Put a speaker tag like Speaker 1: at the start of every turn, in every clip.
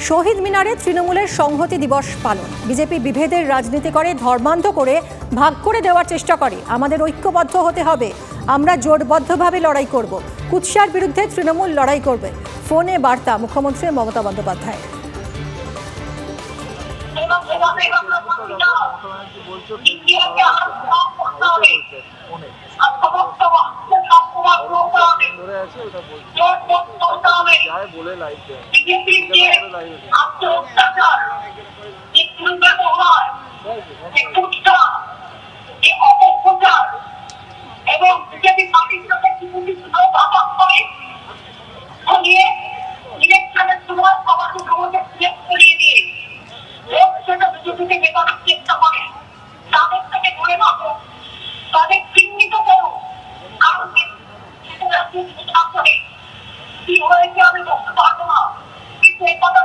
Speaker 1: শহীদ মিনারে তৃণমূলের সংহতি দিবস পালন। বিজেপি বিভেদের রাজনীতি করে ধর্মান্ধ করে ভাগ করে দেওয়ার চেষ্টা করে। আমাদের ঐক্যবদ্ধ হতে হবে। আমরা জোটবদ্ধভাবে লড়াই করব। কুৎসার বিরুদ্ধে তৃণমূল লড়াই করবে। ফোনে বার্তা মুখ্যমন্ত্রী মমতা বন্দ্যোপাধ্যায়।
Speaker 2: এভাবে আত্ম অত্যাচার মেটানোর চেষ্টা করে তাদের ধরে রাখো তাদের চিহ্নিত করো কারণ করে কি হয়েছে আমি বলতে পারব না কিন্তু এই কথা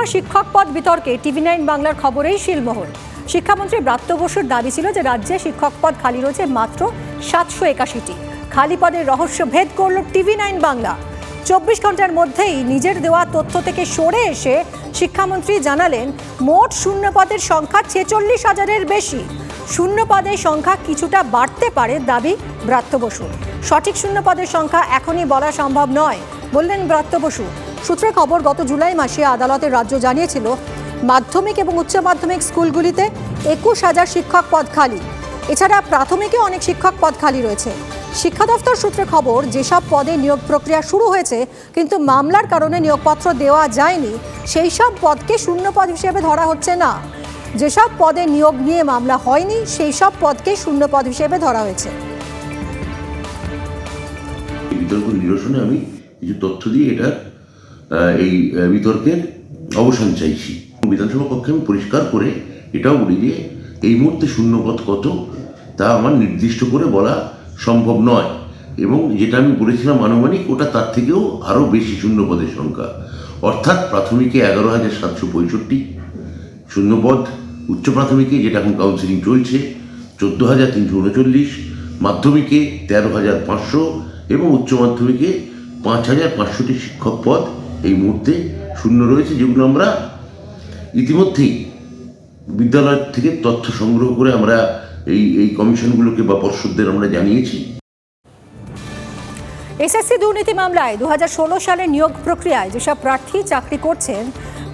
Speaker 1: শূন্য শিক্ষক পদ বিতর্কে টিভি নাইন বাংলার খবরেই শিলমোহর। শিক্ষামন্ত্রী ব্রাত্য বসুর দাবি ছিল যে রাজ্যে শিক্ষক পদ খালি রয়েছে মাত্র সাতশো একাশিটি। খালি পদের রহস্য ভেদ করল টিভি নাইন বাংলা। চব্বিশ ঘণ্টার মধ্যেই নিজের দেওয়া তথ্য থেকে সরে এসে শিক্ষামন্ত্রী জানালেন, মোট শূন্য পদের সংখ্যা ছেচল্লিশ হাজারের বেশি। শূন্য পদের সংখ্যা কিছুটা বাড়তে পারে দাবি ব্রাত্য বসুর। সঠিক শূন্য পদের সংখ্যা এখনই বলা সম্ভব নয়, বললেন ব্রাত্য বসু। সূত্রে খবর গত জুলাই মাসে আদালতের রাজ্য জানিয়েছিল মাধ্যমিক এবং উচ্চ মাধ্যমিক স্কুলগুলিতে একুশ হাজার শিক্ষক পদ খালি। এছাড়া প্রাথমিকে অনেক শিক্ষক পদ খালি রয়েছে। শিক্ষা দফতর সূত্রে খবর যেসব পদে নিয়োগ প্রক্রিয়া শুরু হয়েছে কিন্তু মামলার কারণে নিয়োগপত্র দেওয়া যায়নি সেই সব পদকে শূন্য পদ হিসেবে ধরা হচ্ছে না। যেসব পদে নিয়োগ নিয়ে মামলা হয়নি সেই সব পদকে শূন্য পদ হিসেবে ধরা হয়েছে।
Speaker 3: বিতর্ক নিরসনে আমি কিছু তথ্য দিয়ে আহ, এই বিতর্কের অবসান চাইছি। বিধানসভা কক্ষে আমি পরিষ্কার করে এটাও বলি যে, এই মুহূর্তে শূন্যপদ কত তা আমার নির্দিষ্ট করে বলা সম্ভব নয়। এবং যেটা আমি বলেছিলাম আনুমানিক, ওটা তার থেকেও আরও বেশি শূন্যপদের সংখ্যা। অর্থাৎ প্রাথমিকে এগারো হাজার সাতশো পঁয়ষট্টি, শূন্যপদ উচ্চ প্রাথমিকে, যেটা এখন কাউন্সিলিং চলছে, চোদ্দ হাজার তিনশো উনচল্লিশ, মাধ্যমিকে তেরো হাজার পাঁচশো এবং উচ্চ মাধ্যমিকে পাঁচ হাজার পাঁচশোটি শিক্ষক পদ। এই মুহূর্তে শূন্য রয়েছে, যেগুলো আমরা ইতিমধ্যেই বিদ্যালয় থেকে তথ্য সংগ্রহ করে আমরা এই এই কমিশনগুলোকে বা পর্ষদদের আমরা জানিয়েছি।
Speaker 1: এসএসসি দুর্নীতি মামলায় দু হাজার ষোলো সালে নিয়োগ প্রক্রিয়ায় যেসব প্রার্থী চাকরি করছেন,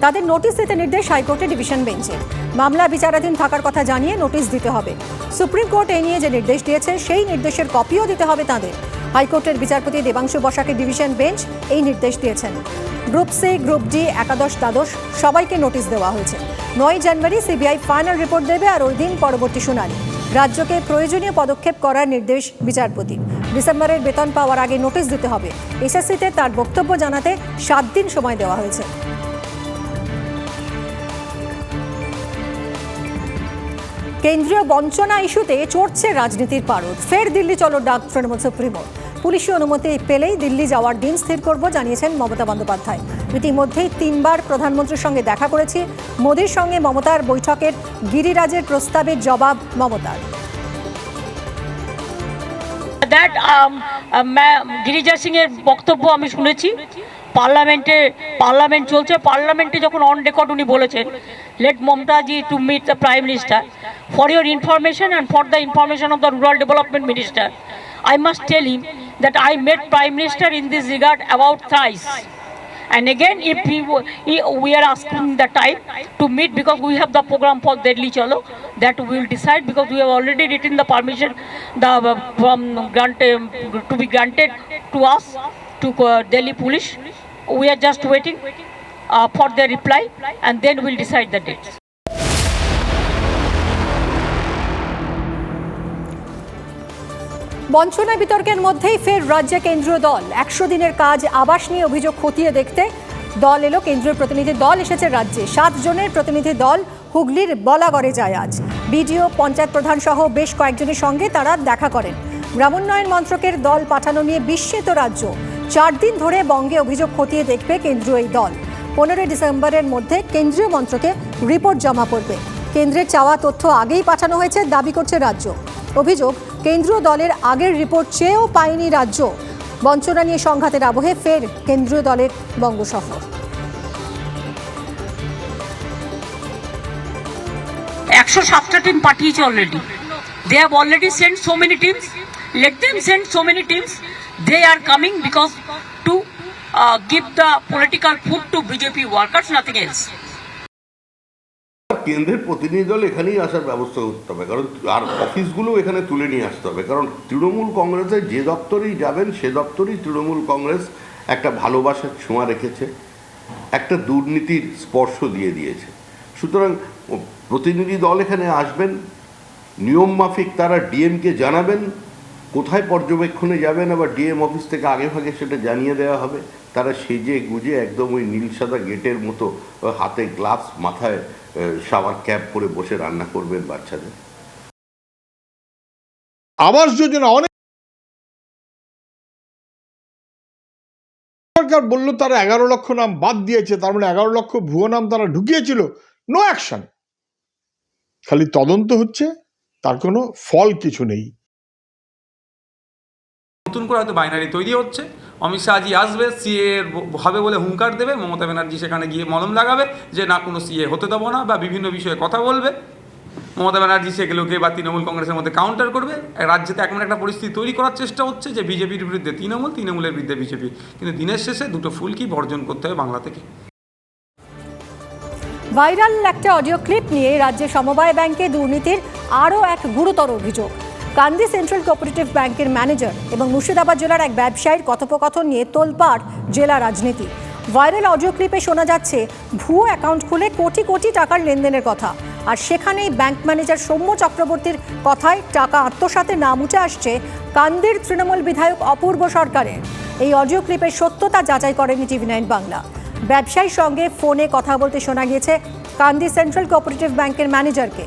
Speaker 1: তাদের নোটিশ দিতে নির্দেশ হাইকোর্টের ডিভিশন বেঞ্চে। মামলা বিচারাধীন থাকার কথা জানিয়ে নোটিশ দিতে হবে। সুপ্রিম কোর্ট এ নিয়ে যে নির্দেশ দিয়েছে, সেই নির্দেশের কপিও দিতে হবে তাদের। হাইকোর্টের বিচারপতি দেবাংশু বসাকের ডিভিশন বেঞ্চ এই নির্দেশ দিয়েছেন। গ্রুপ সি, গ্রুপ ডি, একাদশ, দ্বাদশ সবাইকে নোটিশ দেওয়া হয়েছে। নয় জানুয়ারি সিবিআই ফাইনাল রিপোর্ট দেবে আর ওই দিন পরবর্তী শুনানি। রাজ্যকে প্রয়োজনীয় পদক্ষেপ করার নির্দেশ বিচারপতি। ডিসেম্বরের বেতন পাওয়ার আগে নোটিশ দিতে হবে। এসএসসিতে তার বক্তব্য জানাতে সাত দিন সময় দেওয়া হয়েছে। কেন্দ্রীয় বঞ্চনা ইস্যুতে চড়ছে রাজনীতির পারদ। ফের দিল্লি চলো ডাক, তৃণমূল সুপ্রিমো পুলিশি অনুমতি পেলেই দিল্লি যাওয়ার দিন স্থির করব, জানিয়েছেন মমতা বন্দ্যোপাধ্যায়। ইতিমধ্যেই তিনবার প্রধানমন্ত্রীর সঙ্গে দেখা করেছি। মোদীর সঙ্গে মমতার বৈঠকের গিরিরাজের প্রস্তাবের জবাব মমতার।
Speaker 4: দ্যাট গিরিজা সিং এর বক্তব্য আমি শুনেছি। পার্লামেন্টে, পার্লামেন্ট চলছে। পার্লামেন্টে যখন অন রেকর্ড উনি বলেছেন let Mamataji to meet the prime minister For your information and for the information of the Rural Development Minister, I must tell him that I met Prime Minister in this regard about thrice. And again, if we, we are asking the time to meet because we have the program for Delhi Chalo, that we will decide because we have already written the permission the, uh, from granted um, to be granted to us, to uh, Delhi Police. We are just waiting uh, for their reply and then we'll decide the dates.
Speaker 1: বঞ্চনা বিতর্কের মধ্যেই ফের রাজ্যে কেন্দ্রীয় দল। একশো দিনের কাজ, আবাস নিয়ে অভিযোগ খতিয়ে দেখতে দল এলো কেন্দ্রীয় প্রতিনিধি দল এসেছে রাজ্যে। সাত জনের প্রতিনিধি দল হুগলির বলাগড়ে যায় আজ। বিডিও, পঞ্চায়েত প্রধান সহ বেশ কয়েকজনের সঙ্গে তারা দেখা করেন। গ্রামোন্নয়ন মন্ত্রকের দল পাঠানো নিয়ে বিস্মিত রাজ্য। চার দিন ধরে বঙ্গে অভিযোগ খতিয়ে দেখবে কেন্দ্রীয় এই দল। পনেরোই ডিসেম্বরের মধ্যে কেন্দ্রীয় মন্ত্রকে রিপোর্ট জমা পড়বে। কেন্দ্রের চাওয়া তথ্য আগেই পাঠানো হয়েছে, দাবি করছে রাজ্য। অভিযোগ কেন্দ্রীয় দলের আগের রিপোর্ট চেয়েও পায়নি রাজ্য। বঞ্চনা নিয়ে সংঘাতের আবহে ফের কেন্দ্রীয় দলের বঙ্গ সফর
Speaker 4: একশো সাতটা টিম পাঠিয়েছে already they have already send so many teams let them send so many teams they are coming because to give the political food to BJP workers nothing else
Speaker 5: কেন্দ্রের প্রতিনিধি দল এখানেই আসার ব্যবস্থা করতে হবে। কারণ আর অফিসগুলো এখানে তুলে নিয়ে আসতে হবে। কারণ তৃণমূল কংগ্রেসের যে দপ্তরেই যাবেন, সে দপ্তরেই তৃণমূল কংগ্রেস একটা ভালোবাসার ছোঁয়া রেখেছে, একটা দুর্নীতির স্পর্শ দিয়ে দিয়েছে। সুতরাং প্রতিনিধি দল এখানে আসবেন, নিয়ম মাফিক তারা ডিএমকে জানাবেন কোথায় পর্যবেক্ষণে যাবেন? আবার ডিএম অফিস থেকে আগে ভাগে সেটা জানিয়ে দেওয়া হবে। তারা সেজে গুজে একদম ওই নীল সাদা গেটের মতো হাতে গ্লাভস মাথায় সাবার ক্যাপ পরে বসে রান্না করবেন বাচ্চাদের।
Speaker 6: আবাস যোজনা অনেক সরকার বলল তারা এগারো লক্ষ নাম বাদ দিয়েছে, তার মানে এগারো লক্ষ ভুয়ো নাম তারা ঢুকিয়েছিল। No action. খালি তদন্ত হচ্ছে, তার কোনো ফল কিছু নেই।
Speaker 7: নতুন করে হয়তো বাইনারি তৈরি হচ্ছে। অমিত শাহজি আসবে সিএ হবে বলে হুঙ্কার দেবে, মমতা ব্যানার্জি সেখানে গিয়ে মলম লাগাবে যে, না, কোনো সিএ হতে দেবো না বা বিভিন্ন বিষয়ে কথা বলবে। মমতা ব্যানার্জি সেগুলোকে বা তৃণমূল কংগ্রেসের মধ্যে কাউন্টার করবে। রাজ্যেতে এমন একটা পরিস্থিতি তৈরি করার চেষ্টা হচ্ছে যে, বিজেপির বিরুদ্ধে তৃণমূল, তৃণমূলের বিরুদ্ধে বিজেপি। কিন্তু দিনের শেষে দুটো ফুলকি বর্জন করতে হবে বাংলা থেকে?
Speaker 1: ভাইরাল একটা অডিও ক্লিপ নিয়ে রাজ্যে সমবায় ব্যাংকে দুর্নীতির আরও এক গুরুতর অভিযোগ। কান্দি সেন্ট্রাল কোঅপারেটিভ ব্যাংকের ম্যানেজার এবং মুর্শিদাবাদ জেলার এক ব্যবসায়ীর কথোপকথন নিয়ে তোলপাড় জেলা রাজনীতি। ভাইরাল অডিও ক্লিপে শোনা যাচ্ছে, ভুয়ো অ্যাকাউন্ট খুলে কোটি কোটি টাকার লেনদেনের কথা। আর সেখানেই ব্যাংক ম্যানেজার সৌম্য চক্রবর্তীর কথায় টাকা আত্মসাতের নাম উঠে আসছে কান্দির তৃণমূল বিধায়ক অপূর্ব সরকারের। এই অডিও ক্লিপের সত্যতা যাচাই করেনি টিভি নাইন বাংলা। ব্যবসায়ীর সঙ্গে ফোনে কথা বলতে শোনা গিয়েছে কান্দি সেন্ট্রাল কোঅপারেটিভ ব্যাংকের ম্যানেজারকে।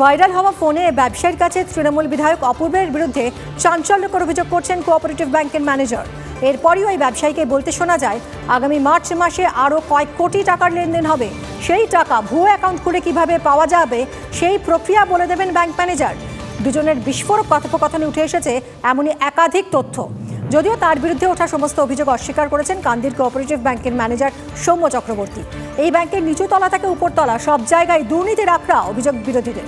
Speaker 1: ভাইরাল হওয়া ফোনে ব্যবসায়ীর কাছে তৃণমূল বিধায়ক অপূর্বের বিরুদ্ধে চাঞ্চল্যকর অভিযোগ করছেন কোঅপারেটিভ ব্যাংকের ম্যানেজার। এরপরই ওই ব্যবসায়ীকে বলতে শোনা যায়, আগামী মার্চ মাসে আরও কয়েক কোটি টাকার লেনদেন হবে। সেই টাকা ভুয়ো অ্যাকাউন্ট খুলে কীভাবে পাওয়া যাবে, সেই প্রক্রিয়া বলে দেবেন ব্যাংক ম্যানেজার। দুজনের বিস্ফোরক কথোপকথনে উঠে এসেছে এমনই একাধিক তথ্য। যদিও তার বিরুদ্ধে ওঠা সমস্ত অভিযোগ অস্বীকার করেছেন কান্দির কোঅপারেটিভ ব্যাংকের ম্যানেজার সৌম্য চক্রবর্তী। এই ব্যাংকের নিচুতলা থেকে উপরতলা সব জায়গায় দুর্নীতির আখড়া অভিযোগ বিরোধীদের।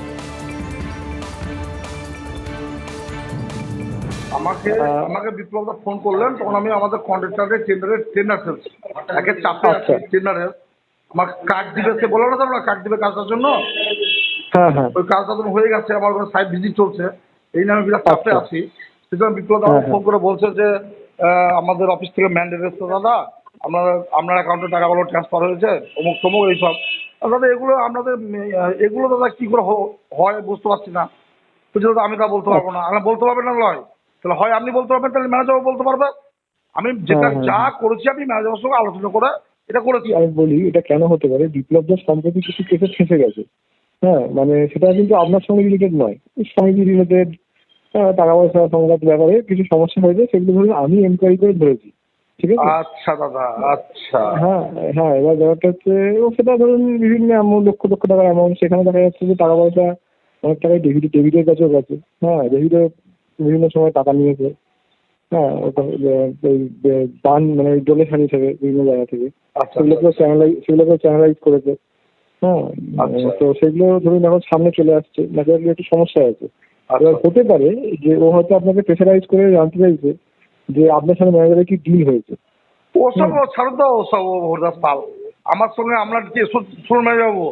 Speaker 8: আমাকে আমাকে বিপ্লবদা ফোন করলেন তখন আমি আমাদের কন্ট্রাক্টারের টেন্ডারের টেন্ডার ফেলছি একে চাপে আছে টেন্ডারের আমাকে কার্ড দিবে সে বলো না তো আমরা কার্ড দিবে কাজটার জন্য?
Speaker 2: হ্যাঁ হ্যাঁ।
Speaker 8: ওই কাজটা তো হয়ে গেছে আমার ওখানে সাইট ভিজিট চলছে। এই নামে বিরাট চাপে আছি। সুতরাং বিপ্লব আমাকে ফোন করে বলছে যে আমাদের অফিস থেকে ম্যান্ডেট এসছে দাদা আপনার আপনার অ্যাকাউন্টে টাকাগুলো ট্রান্সফার হয়েছে অমুক তমুক এইসব। দাদা এগুলো আপনাদের এগুলো দাদা কি করে হয় বুঝতে পারছি না। বলছি দাদা আমি তা বলতে পারব না। আমি বলতে পারবেন না নয় তাহলে হয় আপনি বলতে পারবেন তাহলে ম্যানেজারও বলতে পারবে। আমি যেটা
Speaker 2: হ্যাঁ, হ্যাঁ,
Speaker 8: যা করেছি আমি ম্যানেজারের সঙ্গে আলোচনা করে এটা করেছি।
Speaker 2: আমি বলি এটা কেন হতে পারে? বিপ্লব দাস সম্প্রতি কিছু কেসে ফেঁসে গেছে। হ্যাঁ মানে সেটা কিন্তু আপনার সঙ্গে রিলেটেড নয়। সঙ্গে রিলেটেড টাকা পয়সা সংক্রান্ত ব্যাপারে কিছু সমস্যা হয়েছে সেগুলো ধরে আমি এনকোয়ারি করে ধরেছি ঠিক আছে?
Speaker 8: আচ্ছা দাদা আচ্ছা।
Speaker 2: হ্যাঁ হ্যাঁ এবার ব্যাপারটা হচ্ছে ও সেটা ধরুন বিভিন্ন অ্যামাউন্ট লক্ষ লক্ষ টাকার অ্যামাউন্ট সেখানে দেখা যাচ্ছে যে টাকা পয়সা অনেক টাকাই ডেভিড ডেভিডের কাছেও গেছে। হ্যাঁ ডেভিডে বিভিন্ন সময় টাকা নিয়েছে। হ্যাঁ ওটা ওই বান মানে ডোনেশন হিসেবে বিভিন্ন জায়গা থেকে। সেগুলোকে চ্যানেলাইজ সেগুলোকে চ্যানেলাইজ করেছে। হ্যাঁ
Speaker 8: আচ্ছা।
Speaker 2: তো সেগুলো ধরুন এখন সামনে চলে আসছে ন্যাচারালি একটু সমস্যা আছে এবার
Speaker 8: আচ্ছা
Speaker 2: হতে পারে যে ও হয়তো আপনাকে প্রেশারাইজ করে জানতে চাইছে যে আপনার সাথে ম্যানেজারের কি ডিল হয়েছে।
Speaker 8: ওসব ছাড়ো তো ওসব হরিদাস পাল। আমার সঙ্গে আমরা কি শুনুন ম্যানেজার বাবু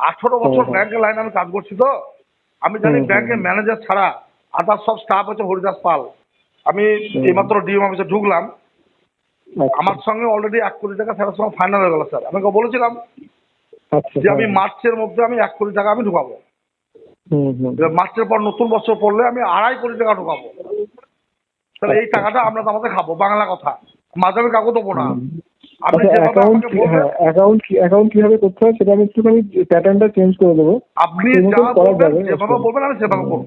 Speaker 8: আঠারো বছর ব্যাংকের লাইনে আমি কাজ করছি তো। আমি জানি ব্যাংকের ম্যানেজার ছাড়া আদার সব স্টাফ হচ্ছে হরিদাস পাল। আমি। এইমাত্র ডিএম অফিসে ঢুকলাম।
Speaker 2: আচ্ছা,
Speaker 8: আমার সঙ্গে অলরেডি এক কোটি টাকা স্যারের সঙ্গে ফাইনাল হয়ে গেল স্যার আমি বলেছিলাম
Speaker 2: আচ্ছা
Speaker 8: যে আমি
Speaker 2: হ্যাঁ।
Speaker 8: মার্চের মধ্যে আমি এক কোটি টাকা আমি ঢুকাবো। এবার মার্চের পর নতুন বছর পড়লে আমি আড়াই কোটি টাকা ঢুকাবো। তাহলে এই টাকাটা আমরা তো আমাদের খাব বাংলা কথা। মাঝে আমি কাকু দেবো না। আপনি
Speaker 2: আচ্ছা অ্যাকাউন্ট অ্যাকাউন্ট অ্যাকাউন্ট কীভাবে করতে হয় সেটা আমি একটুখানি প্যাটার্নটা চেঞ্জ করে দেবো।
Speaker 8: আপনি যেভাবে বলবেন আমি সেভাবে করব।